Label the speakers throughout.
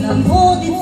Speaker 1: Наводить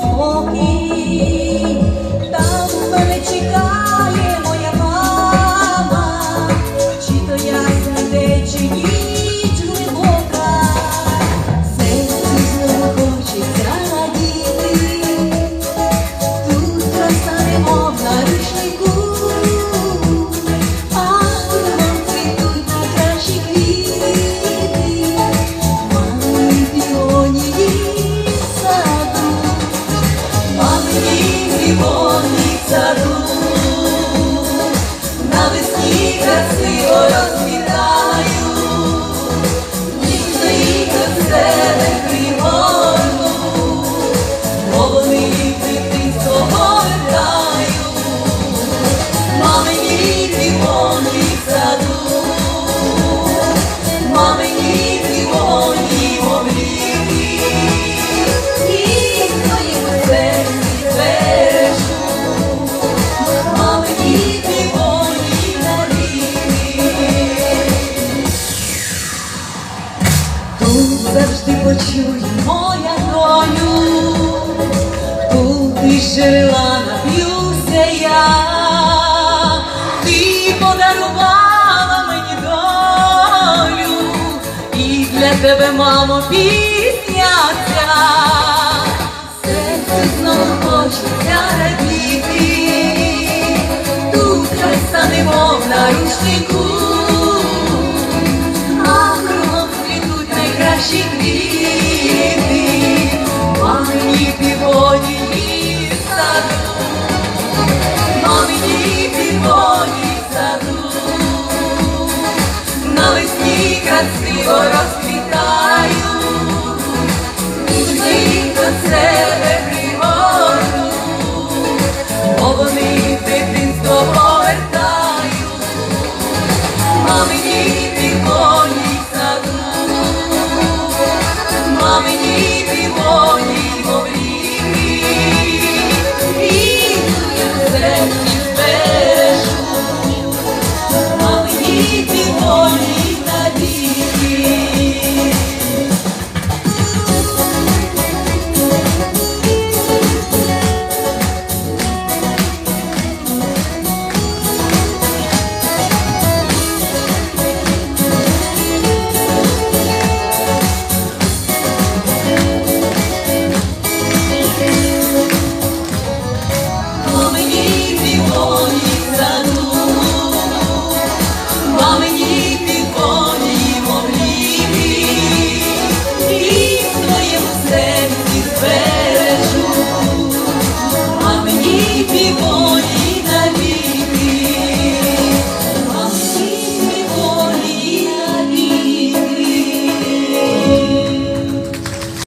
Speaker 1: завжди почує моя долю, тут із джерела нап'юся я, ти подарувала мені долю, і для тебе, мамо, пі. зимой саду, на весне красиво